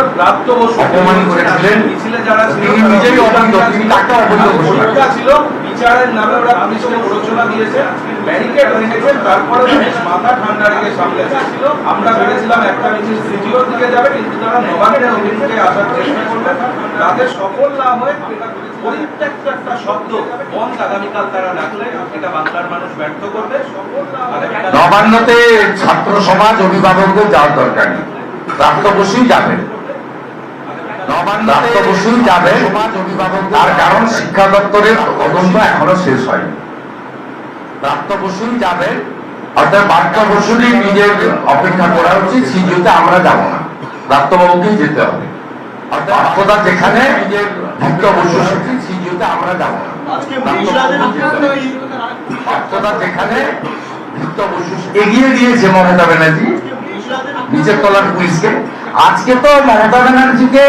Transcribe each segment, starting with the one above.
আন্দোলন অপমান করেছিলেন। মিছিলে যারা ছিল তিনি নিজেই অবৈধ, তিনি তাকে অবৈধ ছিল বিচারের নামে ওরা পুলিশকে প্ররোচনা দিয়েছে। ব্যারিকেড রেখেছেন তারপরে মাথা ঠান্ডা রেখে সামলেছে আমরা ভেবেছিলাম একটা মিছিল সিটিওর দিকে যাবে কিন্তু তারা নবান্নের অভিমুখে আসার চেষ্টা করলেন। তাতে সফল না হয়ে পরিত্যক্ত একটা শব্দ বন্ধ আগামীকাল তারা এটা বাংলার মানুষ ব্যর্থ করবে। নবান্নতে ছাত্র সমাজ অভিভাবকদের যাওয়ার দরকার নেই। প্রাপ্ত বসুই যাবেন। বসুই যাবেন তার কারণ শিক্ষা দপ্তরের তদন্ত এখনও শেষ হয়নি। বসুই যাবেন অর্থাৎ বসুরই নিজের অপেক্ষা করা উচিত সিজিওতে আমরা যাব না। প্রাপ্তবাবুকেই যেতে হবে। অর্থাৎ যেখানে নিজের ভুক্ত বসু সিজিওতে আমরা যাব না। যেখানে ভুক্ত বসু এগিয়ে দিয়েছে মমতা ব্যানার্জি নিচের তলার পুলিশকে। আজকে তো মমতা ব্যানার্জিকে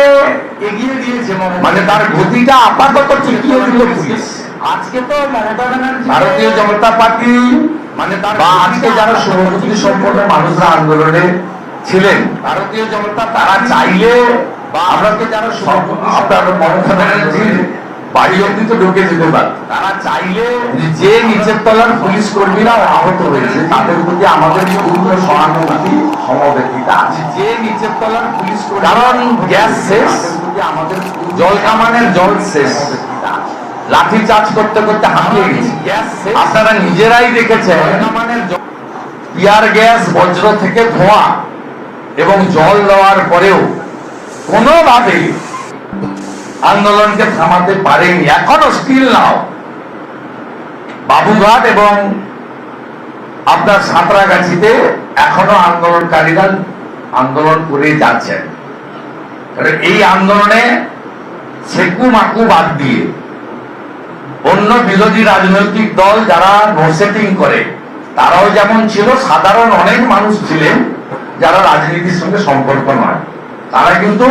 এগিয়ে দিয়েছে মানে তার গতিটা আপাতত টিকিয়ে দিল পুলিশ আজকে তো মমতা ব্যানার্জি ভারতীয় জনতা পার্টি মানে তার বা আজকে যারা সভাপতি সম্পন্ন মানুষরা আন্দোলনে ছিলেন ভারতীয় জনতা তারা চাইলে বা আপনাকে যারা সভাপতি আপনার মমতা ব্যানার্জির বাড়ি অব্দি তো ঢুকে যেতে পারে। তারা চাইলে যে নিচের তলার পুলিশ কর্মীরা আহত হয়েছে তাদের প্রতি আমাদের পূর্ণ সহানুভূতি সমবেদিতা আছে। যে নিচের তলার পুলিশ কারণ গ্যাস শেষ আমাদের জল কামানের জল শেষ। লাঠি চার্জ করতে করতে হাঁপিয়ে গেছে। আপনারা নিজেরাই দেখেছেন ইয়ার গ্যাস বজ্র থেকে ধোঁয়া এবং জল দেওয়ার পরেও কোনোভাবে আন্দোলনকে থামাতে পারেনি। এখনও স্টিল নাও বাবুঘাট এবং আপনার সাঁতরাগাছিতে এখনও আন্দোলনকারীরা আন্দোলন করে যাচ্ছেন। এই আন্দোলনে সেকু মাকু বাদ দিয়ে অন্য বিরোধী রাজনৈতিক দল যারা নো সেটিং করে, তারাও যেমন ছিল, সাধারণ অনেক মানুষ ছিলেন যারা রাজনীতির সঙ্গে সম্পর্ক নয়। তারা কিন্তু